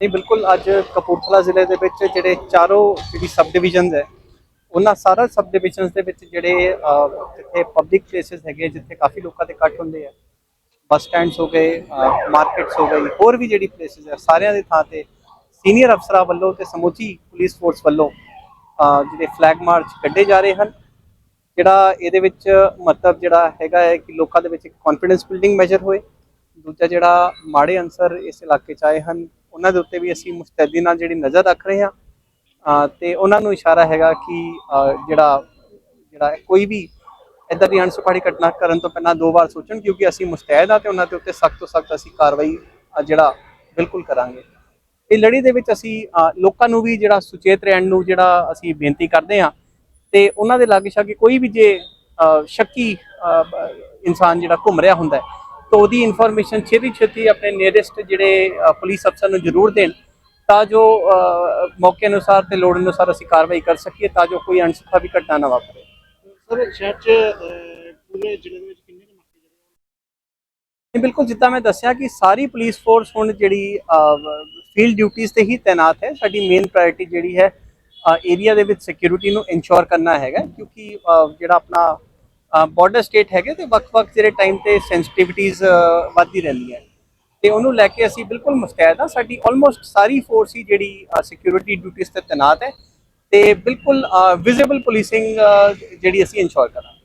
ਨਹੀਂ, ਬਿਲਕੁਲ ਅੱਜ ਕਪੂਰਥਲਾ ਜ਼ਿਲ੍ਹੇ ਦੇ ਵਿੱਚ ਜਿਹੜੇ ਚਾਰੋਂ ਜਿਹੜੀ ਸਬ ਡਿਵੀਜ਼ਨਸ ਹੈ, ਉਹਨਾਂ ਸਾਰਾ ਸਬ ਡਿਵੀਜ਼ਨਸ ਦੇ ਵਿੱਚ ਜਿਹੜੇ ਜਿੱਥੇ ਪਬਲਿਕ ਪਲੇਸਿਸ ਹੈਗੇ ਜਿੱਥੇ ਕਾਫੀ ਲੋਕਾਂ ਦੇ ਇਕੱਠ ਹੁੰਦੇ ਆ, ਬੱਸ ਸਟੈਂਡਸ ਹੋ ਗਏ ਮਾਰਕੀਟਸ ਹੋ ਗਈ ਹੋਰ ਵੀ ਜਿਹੜੀ ਪਲੇਸਿਸ ਹੈ ਸਾਰਿਆਂ ਦੇ ਥਾਂ ਤੇ ਸੀਨੀਅਰ ਅਫਸਰਾਂ ਵੱਲੋਂ ਤੇ ਸਮੁੱਚੀ ਪੁਲਿਸ ਫੋਰਸ ਵੱਲੋਂ ਜਿਹੜੇ ਫਲੈਗ ਮਾਰਚ ਕੱਢੇ ਜਾ ਰਹੇ ਹਨ, ਜਿਹੜਾ ਇਹਦੇ ਵਿੱਚ ਮਤਲਬ ਜਿਹੜਾ ਹੈਗਾ ਹੈ ਕਿ ਲੋਕਾਂ ਦੇ ਵਿੱਚ ਇੱਕ ਕੌਨਫੀਡੈਂਸ ਬਿਲਡਿੰਗ ਮੈਜਰ ਹੋਏ, ਦੂਜਾ ਜਿਹੜਾ ਮਾੜੇ ਅਨਸਰ ਇਸ ਇਲਾਕੇ 'ਚ ਆਏ ਹਨ ਉਹਨਾਂ ਦੇ ਉੱਤੇ ਵੀ ਅਸੀਂ ਮੁਸਤੈਦੀ ਨਾਲ ਜਿਹੜੀ ਨਜ਼ਰ ਰੱਖ ਰਹੇ ਹਾਂ। ਅਹ ਤੇ ਉਹਨਾਂ ਨੂੰ ਇਸ਼ਾਰਾ ਹੈਗਾ ਕਿ ਜਿਹੜਾ ਜਿਹੜਾ ਕੋਈ ਵੀ ਇਦਾਂ ਦੀ ਅਣਸੁਖਾੜੀ ਘਟਨਾ ਕਰਨ ਤੋਂ ਪਹਿਲਾਂ ਦੋ ਵਾਰ ਸੋਚਣ, ਕਿਉਂਕਿ ਅਸੀਂ ਮੁਸਤੈਦ ਹਾਂ ਤੇ ਉਹਨਾਂ ਦੇ ਉੱਤੇ ਸਖਤ ਤੋਂ ਸਖਤ ਅਸੀਂ ਕਾਰਵਾਈ ਜਿਹੜਾ ਬਿਲਕੁਲ ਕਰਾਂਗੇ। ਇਹ ਲੜੀ ਦੇ ਵਿੱਚ ਅਸੀਂ ਲੋਕਾਂ ਨੂੰ ਵੀ ਜਿਹੜਾ ਸੁਚੇਤ ਰਹਿਣ ਨੂੰ ਜਿਹੜਾ ਅਸੀਂ ਬੇਨਤੀ ਕਰਦੇ ਹਾਂ ਤੇ ਉਹਨਾਂ ਦੇ ਲਾਗੇ ਛਾਗੇ ਕੋਈ ਵੀ ਜੇ ਸ਼ੱਕੀ ਇਨਸਾਨ ਜਿਹੜਾ ਘੁੰਮ ਰਿਹਾ ਹੁੰਦਾ ਤਾਂ ਉਹਦੀ ਇਨਫੋਰਮੇਸ਼ਨ ਛੇਤੀ ਛੇਤੀ ਆਪਣੇ ਨੀਅਰੈਸਟ ਜਿਹੜੇ ਪੁਲਿਸ ਅਫਸਰ ਨੂੰ ਜ਼ਰੂਰ ਦੇਣ ਤਾਂ ਜੋ ਮੌਕੇ ਅਨੁਸਾਰ ਤੇ ਲੋੜ ਅਨੁਸਾਰ ਅਸੀਂ ਕਾਰਵਾਈ ਕਰ ਸਕੀਏ ਤਾਂ ਜੋ ਕੋਈ ਅਣਸੁਖਾ ਵੀ ਘਟਨਾ ਨਾ ਵਾਪਰੇ। ਸਰ ਸ਼ਹਿਰ ਚ ਅਹ, ਪੂਰੇ ਜ਼ਿਲ੍ਹੇ ਦੇ ਵਿੱਚ ਕਿੰਨੇ ਕੁ ਨਾਕੇ ਜਿਹੜੇ ਨਹੀਂ, ਬਿਲਕੁਲ ਜਿੱਦਾਂ ਮੈਂ ਦੱਸਿਆ ਕਿ ਸਾਰੀ ਪੁਲਿਸ ਫੋਰਸ ਹੁਣ ਜਿਹੜੀ ਫੀਲਡ ਡਿਊਟੀਆਂ ਤੇ ਹੀ ਤਾਇਨਾਤ ਹੈ ਸਾਡੀ ਮੇਨ ਪ੍ਰਾਇੋਰਟੀ ਜਿਹੜੀ ਹੈ ਏਰੀਆ ਦੇ ਵਿੱਚ ਸਿਕਿਉਰਿਟੀ ਨੂੰ ਇਨਸ਼ੋਰ ਕਰਨਾ ਹੈਗਾ ਕਿਉਂਕਿ ਜਿਹੜਾ ਆਪਣਾ ਬਾਰਡਰ ਸਟੇਟ ਹੈਗੇ ਤੇ ਵੱਖ-ਵੱਖ ਜਿਹੜੇ ਟਾਈਮ ਤੇ ਸੈਂਸਿਟੀਵਿਟੀਆਂ ਵੱਧਦੀ ਰਹਿੰਦੀਆਂ ਤੇ ਉਹਨੂੰ ਲੈ ਕੇ ਅਸੀਂ ਬਿਲਕੁਲ ਮੁਸਤੈਦ ਹਾਂ। ਸਾਡੀ ਆਲਮੋਸਟ ਸਾਰੀ ਫੋਰਸ ਹੀ ਜਿਹੜੀ ਸਿਕਿਉਰਿਟੀ ਡਿਊਟੀਆਂ ਤੇ ਤਾਇਨਾਤ ਹੈ ਤੇ ਬਿਲਕੁਲ ਵਿਜ਼ੀਬਲ ਪੁਲਿਸਿੰਗ ਜਿਹੜੀ ਅਸੀਂ ਇਨਸ਼ੋਰ ਕਰਾਂਗੇ